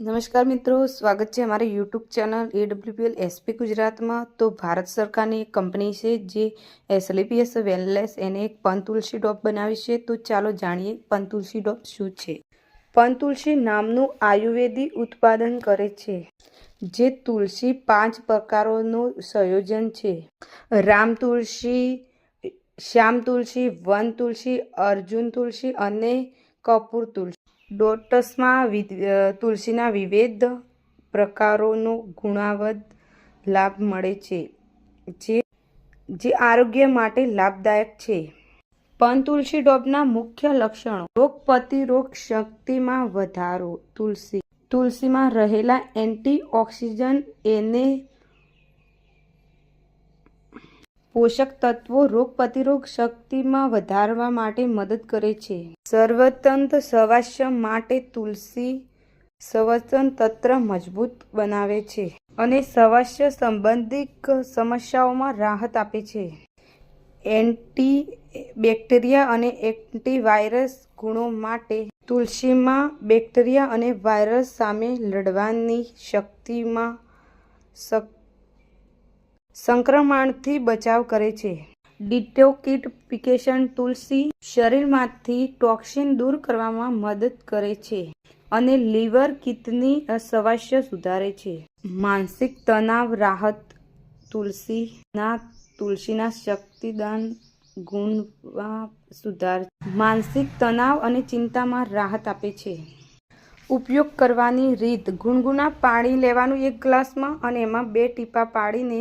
નમસ્કાર મિત્રો, સ્વાગત છે અમારી યુટ્યુબ ચેનલ એડબ્લ્યુપીએલ એસપી ગુજરાતમાં. તો ભારત સરકારની એક કંપની છે જે એસલીપીએસ વેલનેસ એને એક પનતુલસી ડોપ બનાવી છે. તો ચાલો જાણીએ પનતુલસી ડોપ શું છે. પનતુલસી નામનું આયુર્વેદિક ઉત્પાદન કરે છે, જે તુલસી પાંચ પ્રકારોનું સંયોજન છે. રામ તુલસી, શ્યામ તુલસી, વન તુલસી, અર્જુન તુલસી અને કપૂર તુલસી. ડોટસમાં તુલસીના વિવિધ પ્રકારોનો ગુણાવદ લાભ મળે છે, જે આરોગ્ય માટે લાભદાયક છે. પણ તુલસી ડોબના મુખ્ય લક્ષણો. રોગ પ્રતિરોગ શક્તિમાં વધારો. તુલસી, તુલસીમાં રહેલા એન્ટીઓક્સિડન્ટ એને પોષક તત્વો રોગ પ્રતિરોગ શક્તિમાં વધારવા માટે મદદ કરે છે. સર્વતંત્ર સ્વાસ્થ્ય માટે તુલસી સંવર્તન તંત્ર મજબૂત બનાવે છે અને સ્વાસ્થ્ય સંબંધિત સમસ્યાઓમાં રાહત આપે છે. એન્ટી બેક્ટેરિયા અને એન્ટીવાયરસ ગુણો માટે તુલસીમાં બેક્ટેરિયા અને વાયરસ સામે લડવાની શક્તિમાં શક- સંક્રમણથી બચાવ કરે છે. ડિટોક્સિફિકેશન તુલસી શરીરમાંથી ટોક્સિન દૂર કરવામાં મદદ કરે છે અને લીવર કિડની સ્વાસ્થ્ય સુધારે છે. માનસિક તણાવ, રાહત તુલસીના તુલસીના શક્તિદાન ગુણમાં સુધાર માનસિક તણાવ અને ચિંતામાં રાહત આપે છે. ઉપયોગ કરવાની રીત ગુનગુના પાણી લેવાનું એક ગ્લાસમાં અને એમાં બે ટીપા પાડીને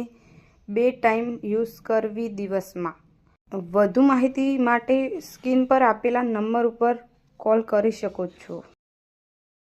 બે ટાઈમ યુઝ કરવી દિવસમાં. વધુ માહિતી માટે સ્ક્રીન પર આપેલા નંબર ઉપર કોલ કરી શકો છો.